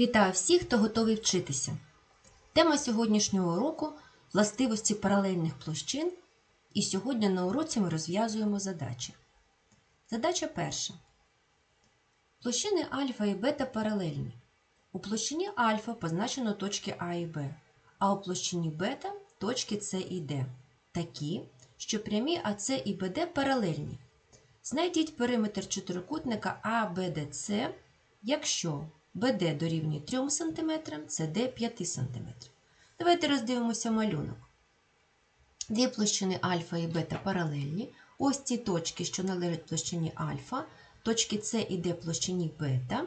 Вітаю всіх, хто готовий вчитися. Тема сьогоднішнього уроку властивості паралельних площин. І сьогодні на уроці ми розв'язуємо задачі. Задача перша. Площини альфа і бета паралельні. У площині альфа позначено точки А і Б, а у площині бета точки С і Д. Такі, що прямі АС і БД паралельні. Знайдіть периметр чотирикутника АБДЦ, якщо БД дорівнює 3 см, СД 5 см. Давайте роздивимося малюнок. Дві площини альфа і бета паралельні. Ось ці точки, що належать площині альфа, точки С і Д площині бета.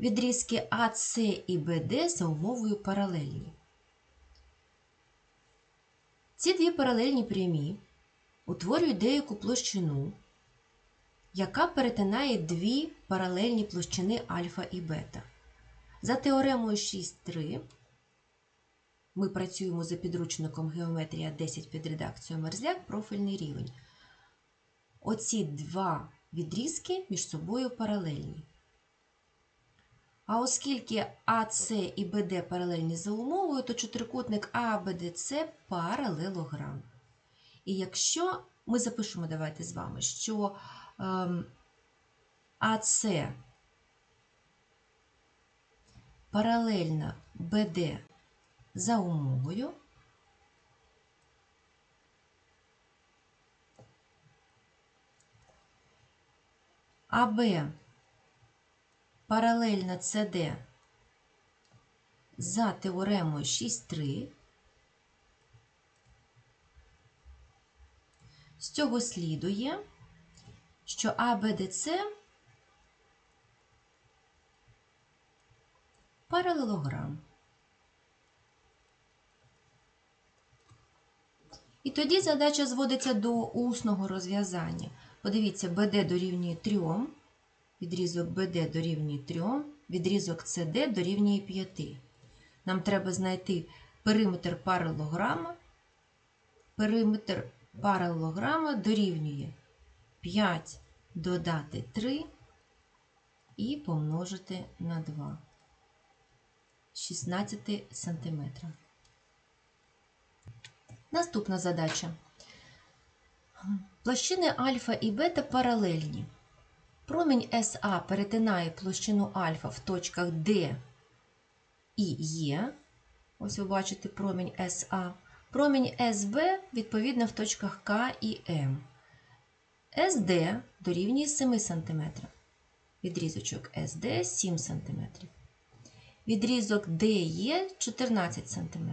Відрізки АС і БД за умовою паралельні. Ці дві паралельні прямі утворюють деяку площину, яка перетинає дві паралельні площини альфа і бета. За теоремою 6.3 ми працюємо за підручником Геометрія 10 під редакцією Мерзляк, профільний рівень. Оці два відрізки між собою паралельні. А оскільки АС і БД паралельні за умовою, то чотирикутник АБДЦ паралелограм. І якщо ми запишемо, давайте з вами, що АС паралельна БД за умовою, АБ паралельна СД за теоремою 6.3, з цього слідує, що АБДЦ паралелограм. І тоді задача зводиться до усного розв'язання. Подивіться, БД дорівнює 3, відрізок БД дорівнює 3, відрізок СД дорівнює 5. Нам треба знайти периметр паралелограма. Периметр паралелограма дорівнює 5 додати 3 і помножити на 2. 16 см. Наступна задача. Площини альфа і бета паралельні. Промінь СА перетинає площину альфа в точках D і Е. Ось ви бачите промінь СА. Промінь СБ відповідно в точках К і М. СД дорівнює 7 см. Відрізочок СД 7 см. Відрізок ДЕ 14 см.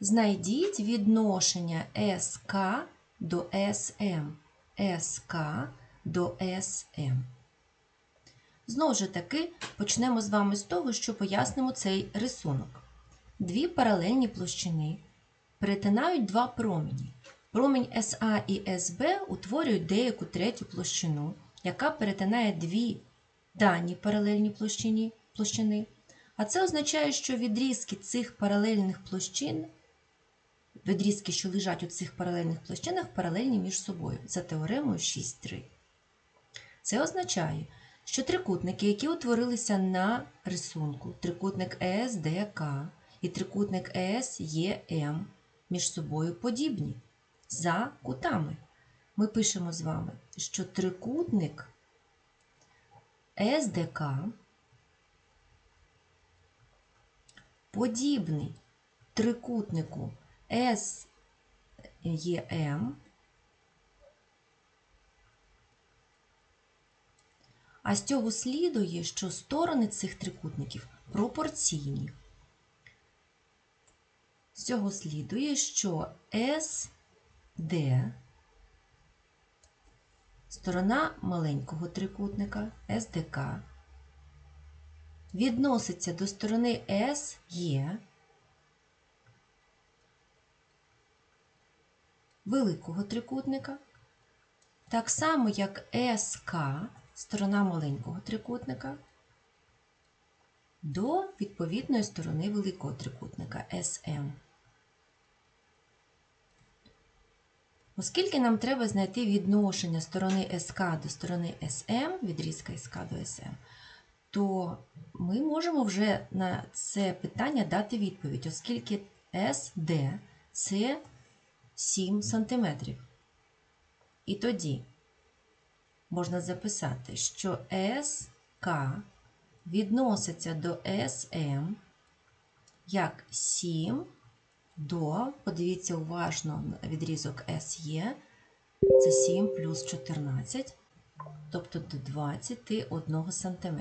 Знайдіть відношення СК до СМ. СК до СМ. Знову ж таки, почнемо з вами з того, що пояснимо цей рисунок. Дві паралельні площини перетинають два промені. Промінь СА і СБ утворюють деяку третю площину, яка перетинає дві дані паралельні площини, площини. А це означає, що відрізки цих паралельних площин, відрізки, що лежать у цих паралельних площинах, паралельні між собою за теоремою 6.3. Це означає, що трикутники, які утворилися на рисунку, трикутник ЕСДК і трикутник ЕСЄМ, між собою подібні за кутами. Ми пишемо з вами, що трикутник СДК подібний трикутнику СЕМ, а з цього слідує, що сторони цих трикутників пропорційні. З цього слідує, що СД сторона маленького трикутника СДК відноситься до сторони СЄ великого трикутника, так само як СК, сторона маленького трикутника, до відповідної сторони великого трикутника СМ. Оскільки нам треба знайти відношення сторони СК до сторони СМ, відрізка СК до СМ, то ми можемо вже на це питання дати відповідь, оскільки SD це 7 см. І тоді можна записати, що СК відноситься до SM як 7 до, подивіться уважно відрізок SE, це 7 плюс 14, тобто до 21 см.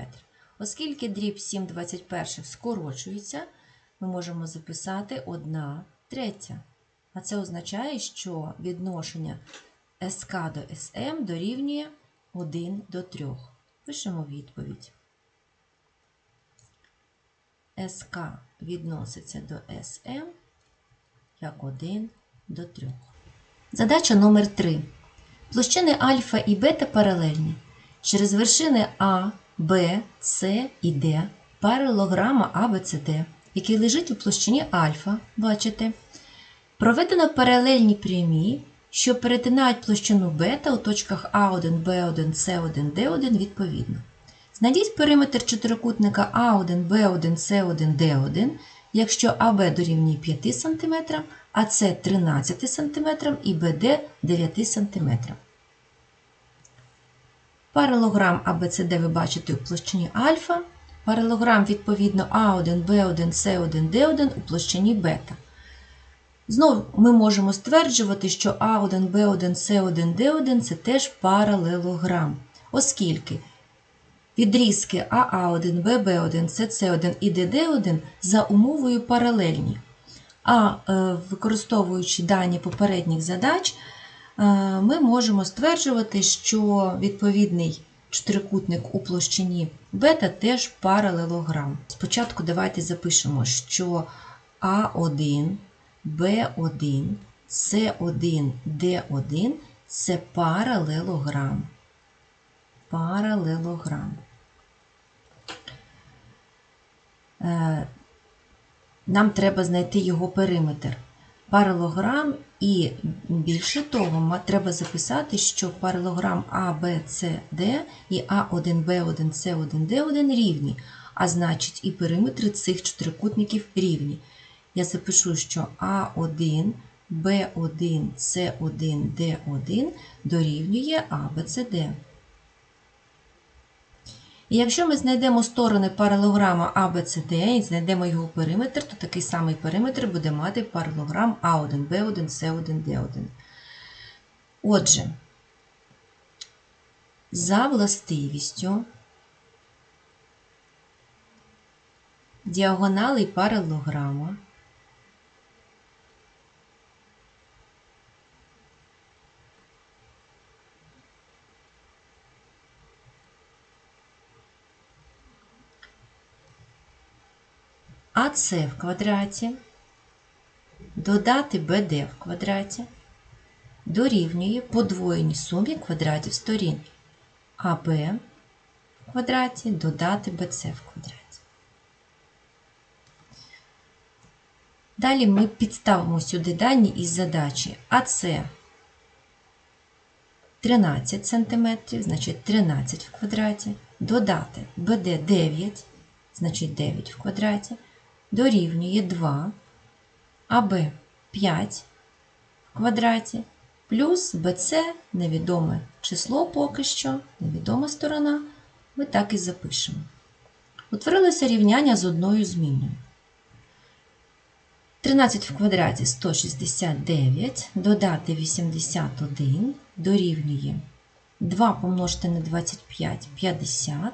Оскільки дріб 7 21 скорочується, ми можемо записати 1 третя. А це означає, що відношення СК до СМ дорівнює 1 до 3. Пишемо відповідь. СК відноситься до СМ як 1 до 3. Задача номер 3. Площини альфа і бета паралельні. Через вершини А, Б, С і Д паралелограма АБЦД, який лежить у площині альфа, бачите, проведено паралельні прямі, що перетинають площину бета у точках А1, Б1, С1, Д1 відповідно. Знайдіть периметр чотирикутника А1, Б1, С1, Д1, якщо АБ дорівнює 5 см, а С 13 см і БД 9 см. Паралограм АБЦД ви бачите у площині альфа, паралограм відповідно А1, Б1, С1, Д1 у площині бета. Знову ми можемо стверджувати, що А1, Б1, С1, Д1 це теж паралелограм, оскільки відрізки АА1, ББ1, СС1 і ДД1 за умовою паралельні. А е, використовуючи дані попередніх задач, е, ми можемо стверджувати, що відповідний чотирикутник у площині бета теж паралелограм. Спочатку давайте запишемо, що А1, Б1, С1, Д1 це паралелограм. Паралелограм. Е, Нам треба знайти його периметр. Паралограм і більше того, треба записати, що паралограм А, Б, С, Д і А1, Б1, С1, Д1 рівні, а значить і периметри цих чотирикутників рівні. Я запишу, що А1, Б1, С1, Д1 дорівнює А, Б, С, Д. І якщо ми знайдемо сторони паралограма ABCD і знайдемо його периметр, то такий самий периметр буде мати паралограм А1, Б1, С1, Д1. Отже, за властивістю діагоналей паралограма АС в квадраті. Додати БД в квадраті. Дорівнює подвоєній сумі квадратів сторін. АБ в квадраті додати БЦ в квадраті. Далі ми підставимо сюди дані із задачі. АС 13 см, значить 13 в квадраті, додати БД 9, значить 9 в квадраті дорівнює 2, АБ 5 в квадраті, плюс БЦ невідоме число поки що, невідома сторона, ми так і запишемо. Утворилося рівняння з одною зміною. 13 в квадраті 169, додати 81 дорівнює 2 помножити на 25 50,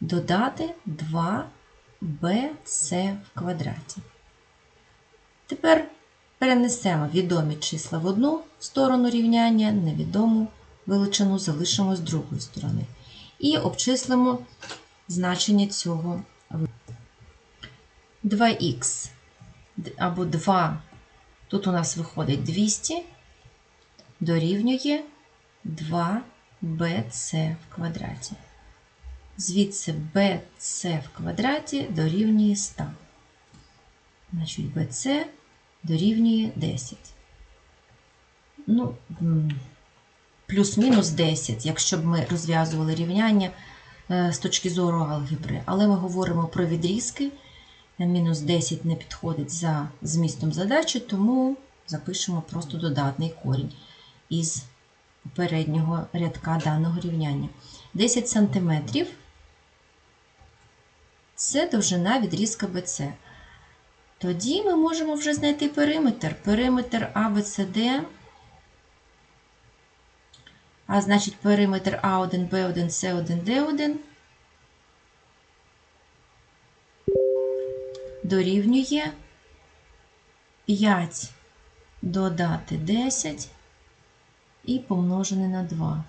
додати 2 bc в квадраті. Тепер перенесемо відомі числа в одну сторону рівняння, невідому величину залишимо з другої сторони. І обчислимо значення цього 2х або 2, тут у нас виходить 200, дорівнює 2bc в квадраті. Звідси BC в квадраті дорівнює 100. Значить, BC дорівнює 10. Ну, плюс-мінус 10, якщо б ми розв'язували рівняння е, з точки зору алгебри, але ми говоримо про відрізки. Е, Мінус 10 не підходить за змістом задачі, тому запишемо просто додатний корінь із попереднього рядка даного рівняння. 10 см це довжина відрізка BC. Тоді ми можемо вже знайти периметр. Периметр ABCD, а значить периметр А1, Б1, С1, Д1 дорівнює 5 додати 10 і помножене на 2.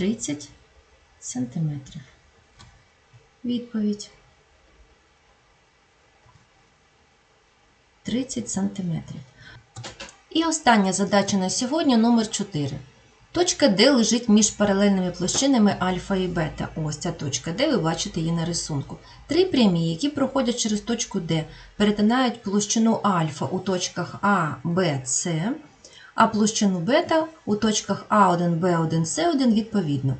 Тридцять сантиметрів. Відповідь. 30 сантиметрів. І остання задача на сьогодні номер 4. Точка Д лежить між паралельними площинами альфа і бета. Ось ця точка Д, ви бачите її на рисунку. Три прямі, які проходять через точку Д, перетинають площину альфа у точках А, Б, С, а площину бета у точках А1, Б1, С1 відповідно.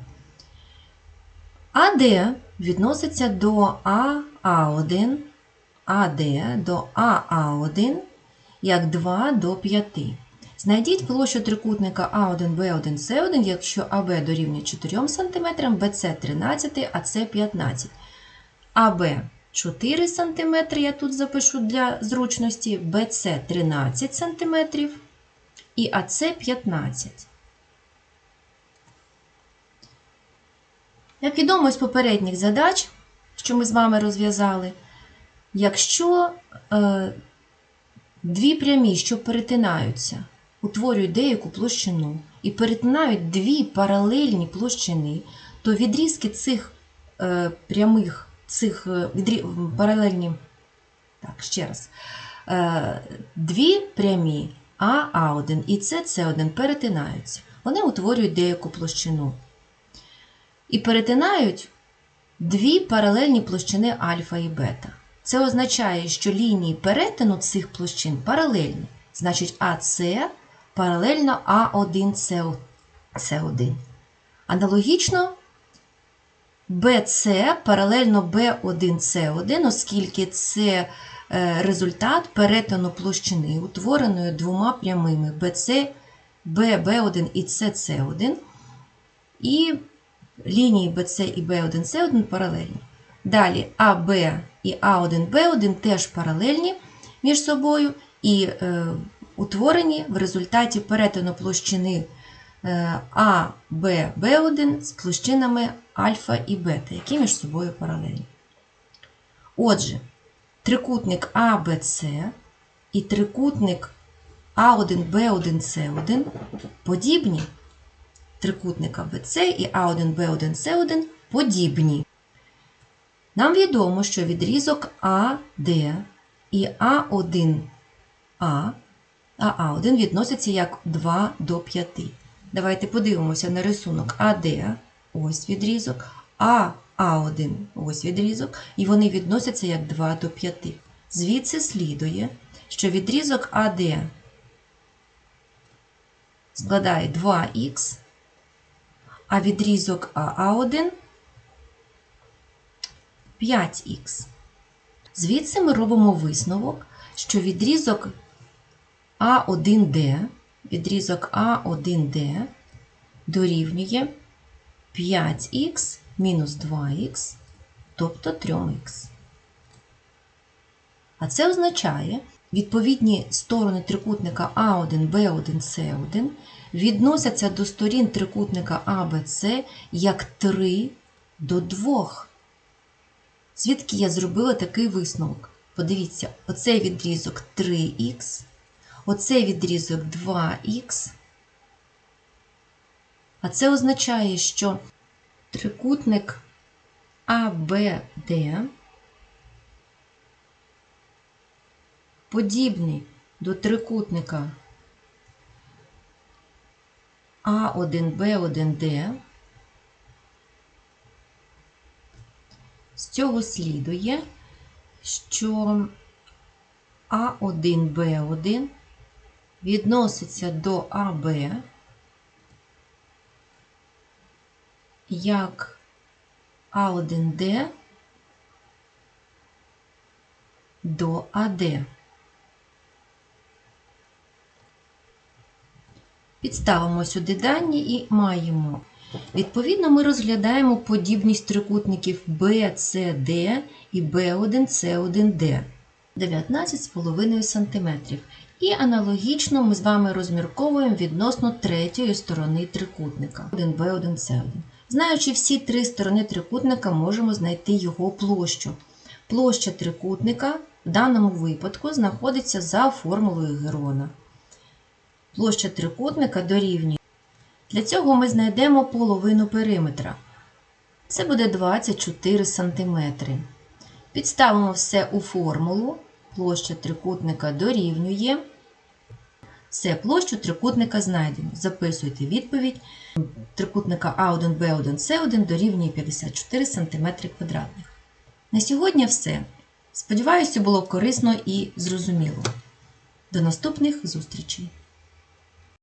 АД відноситься до АА1, АД до АА1 як 2 до 5. Знайдіть площу трикутника А1, Б1, С1, якщо АБ дорівнює 4 см, БЦ 13, а С 15. АБ 4 см, я тут запишу для зручності, БЦ 13 см і АЦ 15. Як відомо з попередніх задач, що ми з вами розв'язали, якщо е, дві прямі, що перетинаються, утворюють деяку площину і перетинають дві паралельні площини, то відрізки цих е, прямих, цих е, відрі... паралельні, так, ще раз, е, дві прямі А, А1 і С, С1 перетинаються. Вони утворюють деяку площину. І перетинають дві паралельні площини альфа і бета. Це означає, що лінії перетину цих площин паралельні. Значить, АС паралельно А1 С1. Аналогічно БС паралельно Б1 С1, оскільки це результат перетину площини, утвореної двома прямими BC, BB1 і CC1. І лінії BC і B1 C1 паралельні. Далі АБ і А1Б1 теж паралельні між собою і е, утворені в результаті перетину площини е, АББ1 з площинами альфа і бета, які між собою паралельні. Отже, трикутник АБЦ і трикутник А1Б1С1 подібні трикутника BC і А1Б1С1 подібні. Нам відомо, що відрізок АД і А1А, а А1 відносяться як 2 до 5. Давайте подивимося на рисунок АД, ось відрізок, а А1 ось відрізок, і вони відносяться як 2 до 5. Звідси слідує, що відрізок АД складає 2х, а відрізок АА1 5х. Звідси ми робимо висновок, що відрізок А1Д, відрізок А1Д дорівнює 5х мінус 2х, тобто 3х. А це означає, відповідні сторони трикутника А1, Б1, С1 відносяться до сторін трикутника АБЦ як 3 до 2. Звідки я зробила такий висновок? Подивіться, оцей відрізок 3х, оцей відрізок 2х. А це означає, що трикутник АБД подібний до трикутника А1Б1Д. З цього слідує, що А1Б1 відноситься до АБ як А1Д до АД. Підставимо сюди дані і маємо. Відповідно, ми розглядаємо подібність трикутників BCD і B1C1D 19,5 см. І аналогічно ми з вами розмірковуємо відносно третьої сторони трикутника 1B1C1. Знаючи всі три сторони трикутника, можемо знайти його площу. Площа трикутника в даному випадку знаходиться за формулою Герона. Площа трикутника дорівнює. Для цього ми знайдемо половину периметра. Це буде 24 см. Підставимо все у формулу. Площа трикутника дорівнює. Все, площу трикутника знайдено. Записуйте відповідь. Трикутника А1, Б1, С1 дорівнює 54 см квадратних. На сьогодні все. Сподіваюся, було корисно і зрозуміло. До наступних зустрічей!